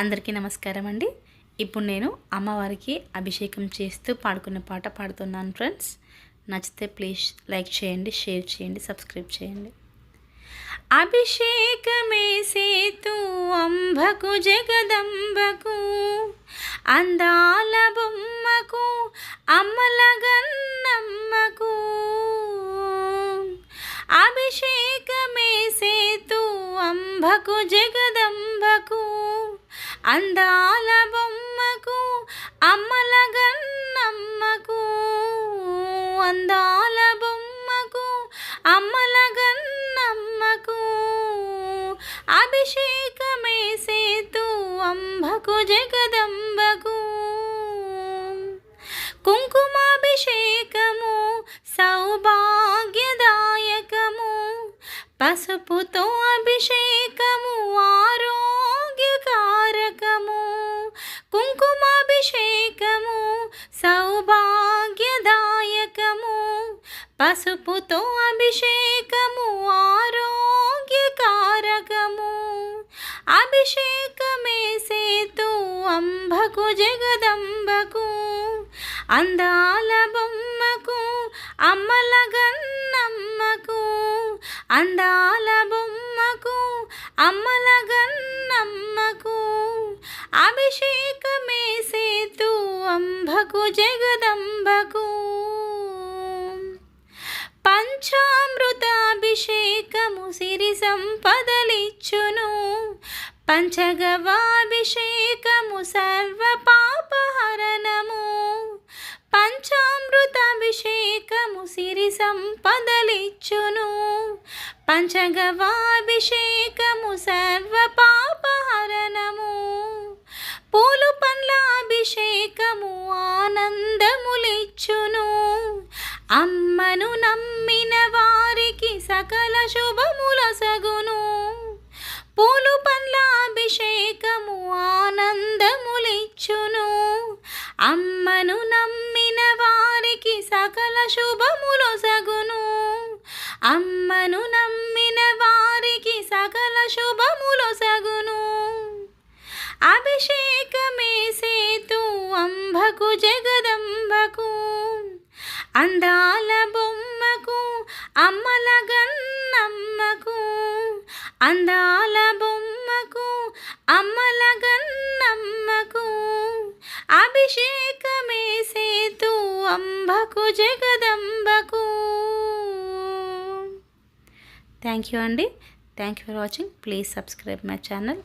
అందరికీ నమస్కారం అండి. ఇప్పుడు నేను అమ్మవారికి అభిషేకం చేస్తూ పాడుకున్న పాట పాడుతున్నాను ఫ్రెండ్స్. నచ్చితే ప్లీజ్ లైక్ చేయండి షేర్ చేయండి సబ్స్క్రైబ్ చేయండి. అభిషేకమే సేతు అంబకు జగదంబకు అందాల బొమ్మకు అమ్మలగన్నమ్మకు అభిషేకమే సేతు అంబకు జగదంబకు అందాల బొమ్మకు అమ్మలగన్నమ్మకు అందాల బొమ్మకు అమ్మలగన్నమ్మకు అభిషేకమే సేతు అంబకు జగదంబకు. కుంకుమాభిషేకము సౌభాగ్యదాయకము పసుపుతో అభిషేకము అభిషేకము కుంకుమాభిషేకము సౌభాగ్యదాయకము పసుపుతో అభిషేకము ఆరోగ్యకారకము. అభిషేకమే సేతు అంబకు జగదంబకు అందాల బొమ్మకు అమ్మలగన్నమ్మకు అందాల బొమ్మకు అమ్మలగన్నమ్మకు అంబకు జగదంబకు. పంచామృతాభిషేకము సిరి సంపదలిచ్చును. పంచగవాభిషేకము సర్వ పాపహరణము. పంచామృతాభిషేకము సిరి సంపదలిచ్చును. పంచగవాభిషేకము సర్వ పాపహరణము. పూలు పండ్ల అభిషేక ఇచ్చును. అమ్మను నమ్మిన వారికి సకల శుభముల సగును. పూలు పండ్ల అభిషేకము ఆనందములిచ్చును. అమ్మను నమ్మిన వారికి సకల శుభములు సగును. అమ్మను నమ్మిన వారికి సకల శుభములు సగును. అభిషేకమే సేతు అంబకు అమ్మలగన్నమ్మకు అందాల బొమ్మకు అమ్మలగన్నమ్మకు అభిషేకమే సేతు అంబకు జగదంబకు. థ్యాంక్ యూ అండి. Thank you for watching please subscribe my channel